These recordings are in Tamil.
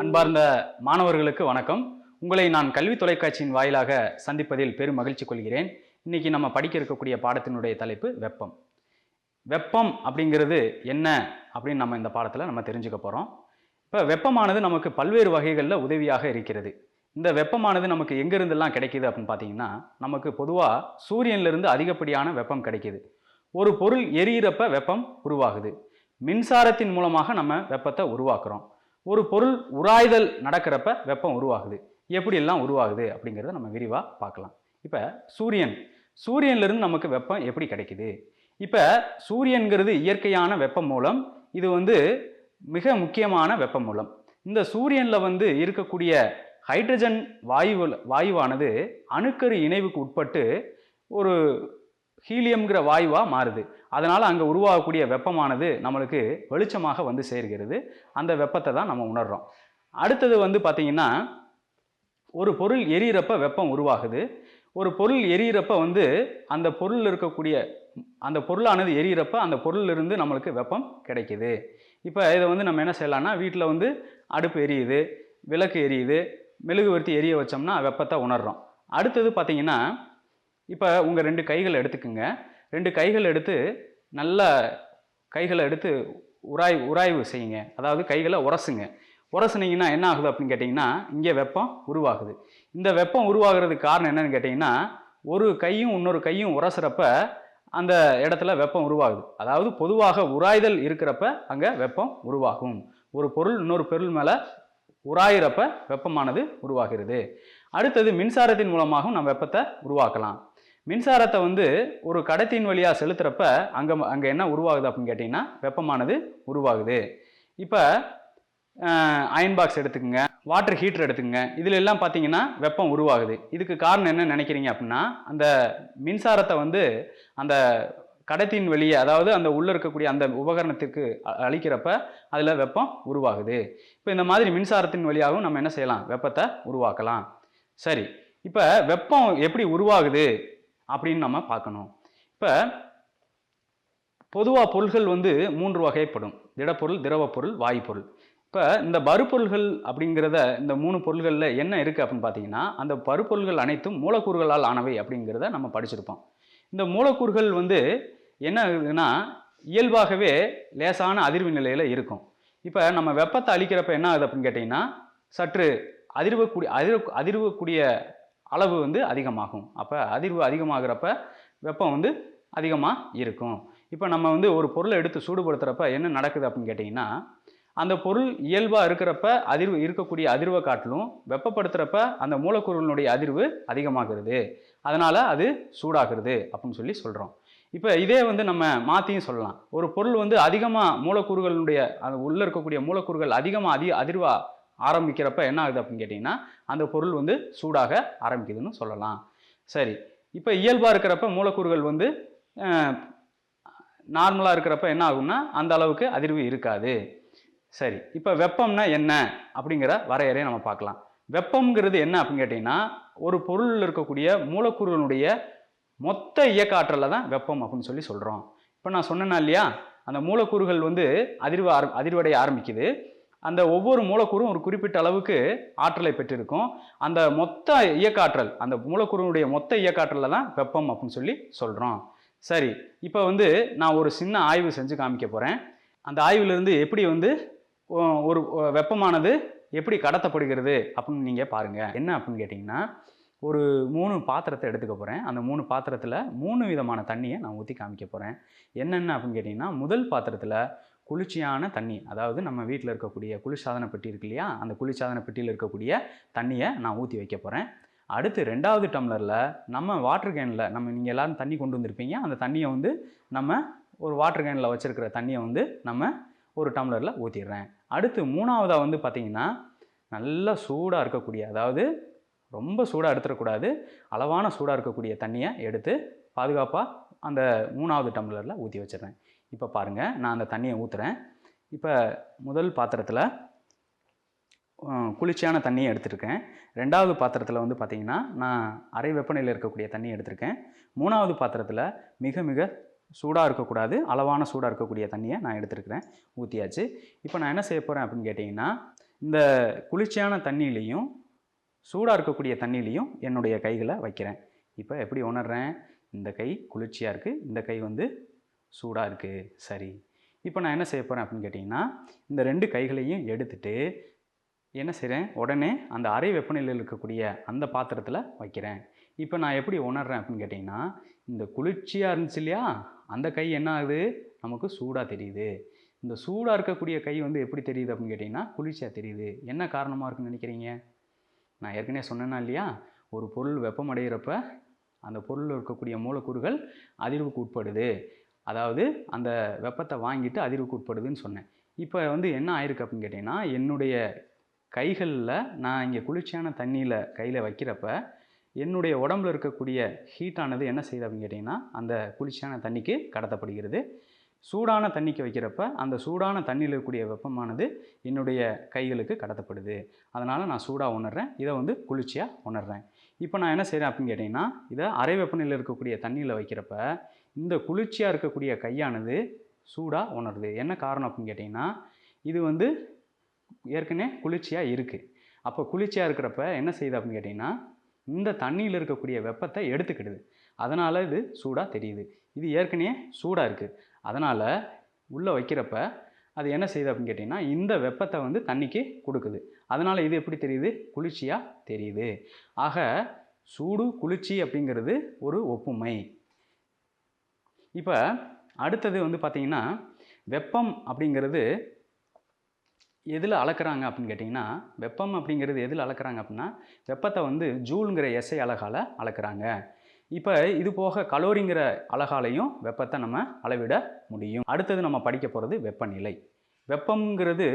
அன்பார்ந்த மாணவர்களுக்கு வணக்கம். உங்களை நான் கல்வி தொலைக்காட்சியின் வாயிலாக சந்திப்பதில் பெரும் மகிழ்ச்சி கொள்கிறேன். இன்னைக்கு நம்ம படிக்க இருக்கக்கூடிய பாடத்தினுடைய தலைப்பு வெப்பம். வெப்பம் அப்படிங்கிறது என்ன அப்படின்னு நம்ம இந்த பாடத்தில் நம்ம தெரிஞ்சுக்க போகிறோம் இப்போ வெப்பமானது நமக்கு பல்வேறு வகைகளில் உதவியாக இருக்கிறது. இந்த வெப்பமானது நமக்கு எங்கேருந்தெல்லாம் கிடைக்கிது அப்படின்னு பார்த்தீங்கன்னா நமக்கு பொதுவாக சூரியன்லேருந்து அதிகப்படியான வெப்பம் கிடைக்கிது. ஒரு பொருள் எரியிறப்ப வெப்பம் உருவாகுது. மின்சாரத்தின் மூலமாக நம்ம வெப்பத்தை உருவாக்குறோம். ஒரு பொருள் உராய்தல் நடக்கிறப்ப வெப்பம் உருவாகுது. எப்படியெல்லாம் உருவாகுது அப்படிங்கிறத நம்ம விரிவாக பார்க்கலாம். இப்போ சூரியன். சூரியன்லேருந்து நமக்கு வெப்பம் எப்படி கிடைக்குது? இப்போ சூரியன்கிறது இயற்கையான வெப்ப மூலம் இது வந்து மிக முக்கியமான வெப்ப மூலம். இந்த சூரியனில் வந்து இருக்கக்கூடிய ஹைட்ரஜன் வாயு வாயுவானது அணுக்கரு இணைவுக்கு உட்பட்டு ஒரு ஹீலியம்ங்கிற வாயுவாக மாறுது. அதனால் அங்கே உருவாகக்கூடிய வெப்பமானது நம்மளுக்கு வெளிச்சமாக வந்து சேர்கிறது. அந்த வெப்பத்தை தான் நம்ம உணர்கிறோம் அடுத்தது வந்து பார்த்திங்கன்னா ஒரு பொருள் எரியிறப்ப வெப்பம் உருவாகுது. ஒரு பொருள் எரியிறப்ப வந்து அந்த பொருள் இருக்கக்கூடிய அந்த பொருளானது எரியிறப்ப அந்த பொருளிலிருந்து நம்மளுக்கு வெப்பம் கிடைக்குது. இப்போ இதை வந்து நம்ம என்ன செய்யலாம்னா வீட்டில் வந்து அடுப்பு எரியுது விளக்கு எரியுது மெழுகுவர்த்தி எரிய வச்சோம்னா வெப்பத்தை உணர்கிறோம் அடுத்தது பார்த்திங்கன்னா இப்போ உங்கள் ரெண்டு கைகள் எடுத்துக்குங்க. ரெண்டு கைகள் எடுத்து நல்ல கைகளை எடுத்து உராய் உராய்வு செய்யுங்க. அதாவது கைகளை உரசுங்க. உரசுனீங்கன்னா என்ன ஆகுது அப்படின்னு கேட்டிங்கன்னா இங்கே வெப்பம் உருவாகுது. இந்த வெப்பம் உருவாகிறதுக்கு காரணம் என்னன்னு கேட்டிங்கன்னா ஒரு கையும் இன்னொரு கையும் உரசுறப்ப அந்த இடத்துல வெப்பம் உருவாகுது. அதாவது பொதுவாக உராய்தல் இருக்கிறப்ப அங்கே வெப்பம் உருவாகும். ஒரு பொருள் இன்னொரு பொருள் மேலே உராயிறப்ப வெப்பமானது உருவாகிறது. அடுத்தது மின்சாரத்தின் மூலமாகவும் நம்ம வெப்பத்தை உருவாக்கலாம். மின்சாரத்தை வந்து ஒரு கடத்தின் வழியாக செலுத்துறப்ப அங்கே அங்கே என்ன உருவாகுது அப்படின்னு கேட்டிங்கன்னா வெப்பமானது உருவாகுது. இப்போ அயன் பாக்ஸ் எடுத்துக்கோங்க வாட்டர் ஹீட்டர் எடுத்துக்கோங்க. இதில் எல்லாம் பார்த்தீங்கன்னா வெப்பம் உருவாகுது. இதுக்கு காரணம் என்ன நினைக்கிறீங்க அப்படின்னா அந்த மின்சாரத்தை வந்து அந்த கடத்தின் வெளியே அதாவது அந்த உள்ளே இருக்கக்கூடிய அந்த உபகரணத்திற்கு அ- அதில் வெப்பம் உருவாகுது. இப்போ இந்த மாதிரி மின்சாரத்தின் வழியாகவும் நம்ம என்ன செய்யலாம்? வெப்பத்தை உருவாக்கலாம். சரி. இப்போ வெப்பம் எப்படி உருவாகுது? அப்படின்னு நம்ம பார்க்கணும். இப்போ பொதுவாக பொருள்கள் வந்து மூன்று வகைப்படும். திடப்பொருள் திரவப்பொருள் வாய்ப்பொருள். இப்போ இந்த பருப்பொருள்கள் அப்படிங்கிறத இந்த மூணு பொருள்களில் என்ன இருக்குது அப்படின்னு பார்த்தீங்கன்னா அந்த பருப்பொருள்கள் அனைத்தும் மூலக்கூறுகளால் ஆனவை அப்படிங்கிறத நம்ம படிச்சிருப்போம். இந்த மூலக்கூறுகள் வந்து என்ன ஆகுதுன்னா இயல்பாகவே லேசான அதிர்வு நிலையில் இருக்கும். இப்போ நம்ம வெப்பத்தை அழிக்கிறப்ப என்ன ஆகுது அப்படின்னு கேட்டிங்கன்னா சற்று அதிர்வக்கூடிய அதிர்வு அதிர்வக்கூடிய அளவு வந்து அதிகமாகும். அப்போ அதிர்வு அதிகமாகிறப்ப வெப்பம் வந்து அதிகமாக இருக்கும். இப்போ நம்ம வந்து ஒரு பொருளை எடுத்து சூடுபடுத்துகிறப்ப என்ன நடக்குது அப்படின்னு கேட்டிங்கன்னா அந்த பொருள் இயல்பாக இருக்கிறப்ப அதிர்வு இருக்கக்கூடிய அதிர்வை காட்டிலும் வெப்பப்படுத்துகிறப்ப அந்த மூலக்கூறுகளுடைய அதிர்வு அதிகமாகிறது. அதனால் அது சூடாகிறது அப்படின்னு சொல்லி சொல்கிறோம் இப்போ இதே வந்து நம்ம மாற்றியும் சொல்லலாம். ஒரு பொருள் வந்து அதிகமாக மூலக்கூறுகளுடைய அது உள்ளே இருக்கக்கூடிய மூலக்கூறுகள் அதிகமாக அதி அதிர்வாக ஆரம்பிக்கிறப்ப என்ன ஆகுது அப்படின்னு கேட்டிங்கன்னா அந்த பொருள் வந்து சூடாக ஆரம்பிக்குதுன்னு சொல்லலாம். சரி இப்போ இயல்பாக இருக்கிறப்ப மூலக்கூறுகள் வந்து நார்மலாக இருக்கிறப்ப என்ன ஆகும்னா அந்த அளவுக்கு அதிர்வு இருக்காது. சரி இப்போ வெப்பம்னா என்ன அப்படிங்கிற வரையறையை நம்ம பார்க்கலாம். வெப்பம்ங்கிறது என்ன அப்படின்னு கேட்டிங்கன்னா ஒரு பொருளில் இருக்கக்கூடிய மூலக்கூறுகளுடைய மொத்த இயக்க ஆற்றலில் தான் வெப்பம் அப்படின்னு சொல்லி சொல்கிறோம் இப்போ நான் சொன்னேன்னா இல்லையா அந்த மூலக்கூறுகள் வந்து அதிர்வு ஆர அதிர்வடைய ஆரம்பிக்குது. அந்த ஒவ்வொரு மூலக்கூறும் ஒரு குறிப்பிட்ட அளவுக்கு ஆற்றலை பெற்றிருக்கும். அந்த மொத்த இயக்காற்றல் அந்த மூலக்கூறுனுடைய மொத்த இயக்காற்றலில் தான் வெப்பம் அப்படின்னு சொல்லி சொல்கிறோம் சரி இப்போ வந்து நான் ஒரு சின்ன ஆய்வு செஞ்சு காமிக்க போகிறேன் அந்த ஆய்விலிருந்து எப்படி வந்து ஒரு வெப்பமானது எப்படி கடத்தப்படுகிறது அப்படின்னு நீங்கள் பாருங்கள் என்ன அப்படின்னு கேட்டிங்கன்னா ஒரு மூணு பாத்திரத்தை எடுத்துக்க போகிறேன் அந்த மூணு பாத்திரத்தில் மூணு விதமான தண்ணியை நான் ஊற்றி காமிக்க போகிறேன் என்னென்ன அப்படின்னு கேட்டிங்கன்னா முதல் பாத்திரத்தில் குளிர்ச்சியான தண்ணி அதாவது நம்ம வீட்டில் இருக்கக்கூடிய குளிர்சாதன பெட்டி இருக்கு இல்லையா? அந்த குளிர்சாதன பெட்டியில் இருக்கக்கூடிய தண்ணியை நான் ஊற்றி வைக்க போகிறேன் அடுத்து ரெண்டாவது டம்ளரில் நம்ம வாட்டர் கேனில் நம்ம நீங்கள் எல்லாரும் தண்ணி கொண்டு வந்திருப்பீங்க. அந்த தண்ணியை வந்து நம்ம ஒரு வாட்டர் கேனில் வச்சுருக்கிற தண்ணியை வந்து நம்ம ஒரு டம்ளரில் ஊற்றிடுறேன் அடுத்து மூணாவதாக வந்து பார்த்திங்கன்னா நல்லா சூடாக இருக்கக்கூடிய அதாவது ரொம்ப சூடாக எடுத்துடக்கூடாது அளவான சூடாக இருக்கக்கூடிய தண்ணியை எடுத்து பாதுகாப்பாக அந்த மூணாவது டம்ளரில் ஊற்றி வச்சிடுறேன். இப்போ பாருங்கள் நான் அந்த தண்ணியை ஊற்றுறேன் இப்போ முதல் பாத்திரத்தில் குளிர்ச்சியான தண்ணியை எடுத்திருக்கேன். ரெண்டாவது பாத்திரத்தில் வந்து பார்த்திங்கன்னா நான் அரை வெப்பநிலையில் இருக்கக்கூடிய தண்ணியை எடுத்திருக்கேன். மூணாவது பாத்திரத்தில் மிக மிக சூடாக இருக்கக்கூடாது அளவான சூடாக இருக்கக்கூடிய தண்ணியை நான் எடுத்துருக்கிறேன் ஊற்றியாச்சு இப்போ நான் என்ன செய்ய போகிறேன் அப்படின்னு கேட்டிங்கன்னா இந்த குளிர்ச்சியான தண்ணியிலையும் சூடாக இருக்கக்கூடிய தண்ணியிலையும் என்னுடைய கைகளை வைக்கிறேன். இப்போ எப்படி உணர்றேன்? இந்த கை குளிர்ச்சியாக இருக்குது இந்த கை வந்து சூடாக இருக்குது சரி. இப்போ நான் என்ன செய்ய போகிறேன் அப்படின்னு கேட்டிங்கன்னா இந்த ரெண்டு கைகளையும் எடுத்துட்டு என்ன செய்கிறேன் உடனே அந்த அறை வெப்பநிலையில் இருக்கக்கூடிய அந்த பாத்திரத்தில் வைக்கிறேன். இப்போ நான் எப்படி உணர்றேன் அப்படின்னு கேட்டிங்கன்னா இந்த குளிர்ச்சியாக இருந்துச்சு இல்லையா? அந்த கை என்ன ஆகுது? நமக்கு சூடாக தெரியுது. இந்த சூடாக இருக்கக்கூடிய கை வந்து எப்படி தெரியுது அப்படின்னு கேட்டிங்கன்னா குளிர்ச்சியாக தெரியுது. என்ன காரணமாக இருக்குன்னு நினைக்கிறீங்க? நான் ஏற்கனவே சொன்னேன்னா இல்லையா? ஒரு பொருள் வெப்பமடைகிறப்ப அந்த பொருளில் இருக்கக்கூடிய மூலக்கூறுகள் அதிர்வுக்கு உட்படுது. அதாவது அந்த வெப்பத்தை வாங்கிட்டு அதிர்வுக்கு உட்படுதுன்னு சொன்னேன். இப்போ வந்து என்ன ஆயிருக்கு அப்படின்னு கேட்டிங்கன்னா என்னுடைய கைகளில் நான் இங்கே குளிர்ச்சியான தண்ணியில் கையில் வைக்கிறப்ப என்னுடைய உடம்புல இருக்கக்கூடிய ஹீட்டானது என்ன செய்யுது அப்படின்னு கேட்டிங்கன்னா அந்த குளிர்ச்சியான தண்ணிக்கு கடத்தப்படுகிறது. சூடான தண்ணிக்கு வைக்கிறப்ப அந்த சூடான தண்ணியில் இருக்கக்கூடிய வெப்பமானது என்னுடைய கைகளுக்கு கடத்தப்படுது. அதனால் நான் சூடாக உணர்றேன். இதை வந்து குளிர்ச்சியாக உணர்றேன். இப்போ நான் என்ன செய்கிறேன் அப்படின்னு கேட்டிங்கன்னா இதை அரை வெப்பநிலையில் இருக்கக்கூடிய தண்ணியில் வைக்கிறப்ப இந்த குளிர்ச்சியாக இருக்கக்கூடிய கையானது சூடாக உணருது. என்ன காரணம் அப்படின்னு கேட்டிங்கன்னா இது வந்து ஏற்கனவே குளிர்ச்சியாக இருக்குது அப்போ குளிர்ச்சியாக இருக்கிறப்ப என்ன செய்யுது அப்படின்னு கேட்டிங்கன்னா இந்த தண்ணியில் இருக்கக்கூடிய வெப்பத்தை எடுத்துக்கிடுது. அதனால் இது சூடாக தெரியுது. இது ஏற்கனவே சூடாக இருக்குது அதனால் உள்ளே வைக்கிறப்ப அது என்ன செய்யுது அப்படின்னு கேட்டிங்கன்னா இந்த வெப்பத்தை வந்து தண்ணிக்கு கொடுக்குது. அதனால் இது எப்படி தெரியுது? குளிர்ச்சியாக தெரியுது. ஆக சூடு குளிர்ச்சி அப்படிங்கிறது ஒரு ஒப்புமை. இப்போ அடுத்தது வந்து பார்த்திங்கன்னா வெப்பம் அப்படிங்கிறது எதில் அளக்குறாங்க அப்படின்னு கேட்டிங்கன்னா வெப்பம் அப்படிங்கிறது எதில் அளக்குறாங்க அப்படின்னா வெப்பத்தை வந்து ஜூலுங்கிற எஸ்ஐ அழகால் அளக்குறாங்க. இப்போ இது போக கலோரிங்கிற அழகாலையும் வெப்பத்தை நம்ம அளவிட முடியும். அடுத்தது நம்ம படிக்க போகிறது வெப்பநிலை. வெப்பம்ங்கிறது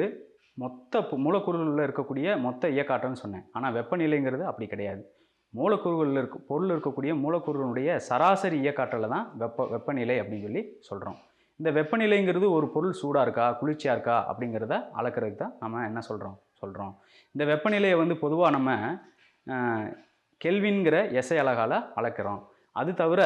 மொத்த மூலக்கூறுகளில் இருக்கக்கூடிய மொத்த இயக்காற்றல்னு சொன்னேன். ஆனால் வெப்பநிலைங்கிறது அப்படி கிடையாது. மூலக்கூறுகளில் இருக்க பொருள் இருக்கக்கூடிய மூலக்கூறுகளுடைய சராசரி இயக்காற்றலை தான் வெப்ப வெப்பநிலை அப்படின்னு சொல்லி சொல்கிறோம் இந்த வெப்பநிலைங்கிறது ஒரு பொருள் சூடாக இருக்கா குளிர்ச்சியாக இருக்கா அப்படிங்கிறத அளக்கிறதுக்கு தான் நம்ம என்ன சொல்கிறோம் சொல்கிறோம் இந்த வெப்பநிலையை வந்து பொதுவாக நம்ம கெல்வின்கிற எஸ்ஐ அலகால் அளக்கிறோம். அது தவிர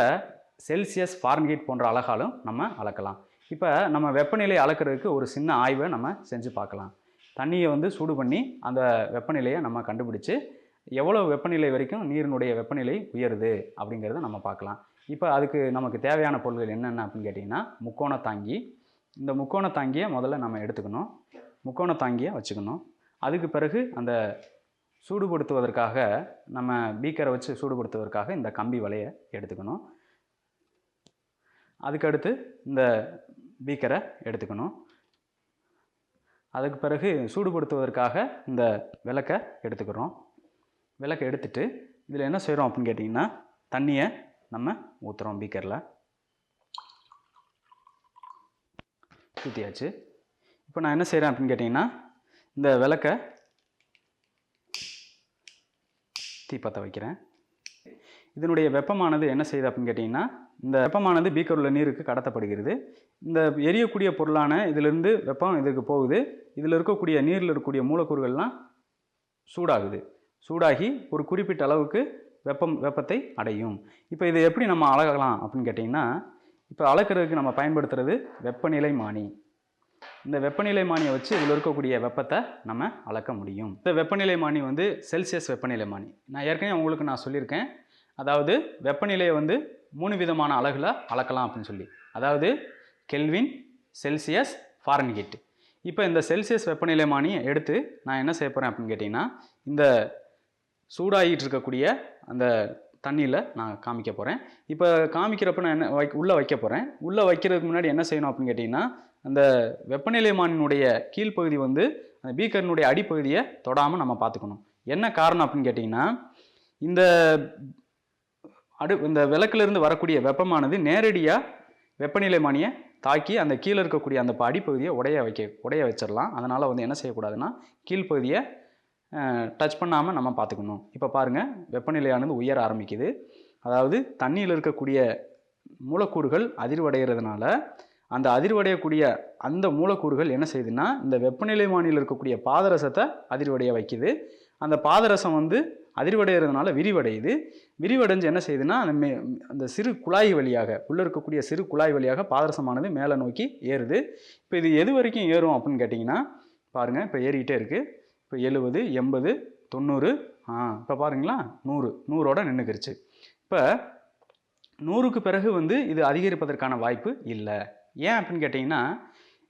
செல்சியஸ் ஃபாரன்ஹீட் போன்ற அலகாலும் நம்ம அளக்கலாம். இப்போ நம்ம வெப்பநிலை அளக்கிறதுக்கு ஒரு சின்ன ஆய்வை நம்ம செஞ்சு பார்க்கலாம். தண்ணியை வந்து சூடு பண்ணி அந்த வெப்பநிலையை நம்ம கண்டுபிடிச்சு எவ்வளோ வெப்பநிலை வரைக்கும் நீரினுடைய வெப்பநிலை உயருது அப்படிங்கிறத நம்ம பார்க்கலாம். இப்போ அதுக்கு நமக்கு தேவையான பொருட்கள் என்னென்ன அப்படின்னு கேட்டிங்கன்னா முக்கோண தாங்கி. இந்த முக்கோண தாங்கியை முதல்ல நம்ம எடுத்துக்கணும். முக்கோண தாங்கியை வச்சுக்கணும். அதுக்கு பிறகு அந்த சூடுபடுத்துவதற்காக நம்ம பீக்கரை வச்சு சூடுபடுத்துவதற்காக இந்த கம்பி வலையை எடுத்துக்கணும். அதுக்கடுத்து இந்த பீக்கரை எடுத்துக்கணும். அதுக்கு பிறகு சூடுபடுத்துவதற்காக இந்த விளக்கை எடுத்துக்கிறோம். விளக்கை எடுத்துட்டு இதில் என்ன செய்கிறோம் அப்படின்னு கேட்டிங்கன்னா தண்ணியை நம்ம ஊற்றுறோம் பீக்கரில் ஊற்றியாச்சு இப்போ நான் என்ன செய்கிறேன் அப்படின்னு கேட்டிங்கன்னா இந்த விளக்கை தீப்பற்ற வைக்கிறேன். இதனுடைய வெப்பமானது என்ன செய்யுது அப்படின்னு கேட்டிங்கன்னா இந்த வெப்பமானது பீக்கர் உள்ள நீருக்கு கடத்தப்படுகிறது. இந்த எரியக்கூடிய பொருளான இதிலிருந்து வெப்பம் இதுக்கு போகுது. இதில் இருக்கக்கூடிய நீரில் இருக்கக்கூடிய மூலக்கூறுகள்லாம் சூடாகுது. சூடாகி ஒரு குறிப்பிட்ட அளவுக்கு வெப்பம் வெப்பத்தை அடையும். இப்போ இதை எப்படி நம்ம அளக்கலாம் அப்படின்னு கேட்டிங்கன்னா இப்போ அளக்கிறதுக்கு நம்ம பயன்படுத்துறது வெப்பநிலை மானி இந்த வெப்பநிலை மானியை வச்சு இதில் இருக்கக்கூடிய வெப்பத்தை நம்ம அளக்க முடியும். இந்த வெப்பநிலை மானி வந்து செல்சியஸ் வெப்பநிலை மானி. நான் ஏற்கனவே உங்களுக்கு நான் சொல்லியிருக்கேன். அதாவது வெப்பநிலையை வந்து மூணு விதமான அலகில் அளக்கலாம் அப்படின்னு சொல்லி. அதாவது கெல்வின் செல்சியஸ் ஃபாரன்ஹீட் இப்போ இந்த செல்சியஸ் வெப்பநிலை மானியை எடுத்து நான் என்ன செய்ய போகிறேன் அப்படின்னு கேட்டிங்கன்னா இந்த சூடாகிட்டு இருக்கக்கூடிய அந்த தண்ணியில் நான் காமிக்க போகிறேன் இப்போ காமிக்கிறப்ப நான் என்ன வை உள்ளே வைக்க போகிறேன் உள்ளே வைக்கிறதுக்கு முன்னாடி என்ன செய்யணும் அப்படின்னு கேட்டிங்கன்னா அந்த வெப்பநிலை மானினுடைய கீழ்ப்பகுதி வந்து அந்த பீக்கரினுடைய அடிப்பகுதியை தொடாமல் நம்ம பார்த்துக்கணும். என்ன காரணம் அப்படின்னு கேட்டிங்கன்னா இந்த அடு இந்த விளக்குலேருந்து வரக்கூடிய வெப்பமானது நேரடியாக வெப்பநிலை மானியை தாக்கி அந்த கீழே இருக்கக்கூடிய அந்த அடிப்பகுதியை உடைய வைக்க உடைய வச்சிடலாம். அதனால் வந்து என்ன செய்யக்கூடாதுன்னா கீழ்ப்பகுதியை டச் பண்ணாமல் நம்ம பார்த்துக்கணும். இப்போ பாருங்கள் வெப்பநிலையானது உயர ஆரம்பிக்குது. அதாவது தண்ணியில் இருக்கக்கூடிய மூலக்கூறுகள் அதிர்வடைகிறதுனால அந்த அதிர்வடையக்கூடிய அந்த மூலக்கூறுகள் என்ன செய்யுதுன்னா இந்த வெப்பநிலை மானியில் இருக்கக்கூடிய பாதரசத்தை அதிர்வடைய வைக்குது. அந்த பாதரசம் வந்து அதிர்வடைகிறதுனால விரிவடையுது. விரிவடைஞ்சு என்ன செய்யுதுன்னா அந்த மே அந்த சிறு குழாய் வழியாக உள்ளே இருக்கக்கூடிய சிறு குழாய் வழியாக பாதரசமானது மேலே நோக்கி ஏறுது. இப்போ இது எது வரைக்கும் ஏறும் அப்படின்னு கேட்டிங்கன்னா பாருங்கள் இப்போ ஏறிக்கிட்டே இருக்குது இப்போ எழுபது எண்பது தொண்ணூறு ஆ இப்போ பாருங்களா நூறு நூறோட நின்றுக்கிருச்சு இப்போ நூறுக்கு பிறகு வந்து இது அதிகரிப்பதற்கான வாய்ப்பு இல்லை. ஏன் அப்படின்னு கேட்டிங்கன்னா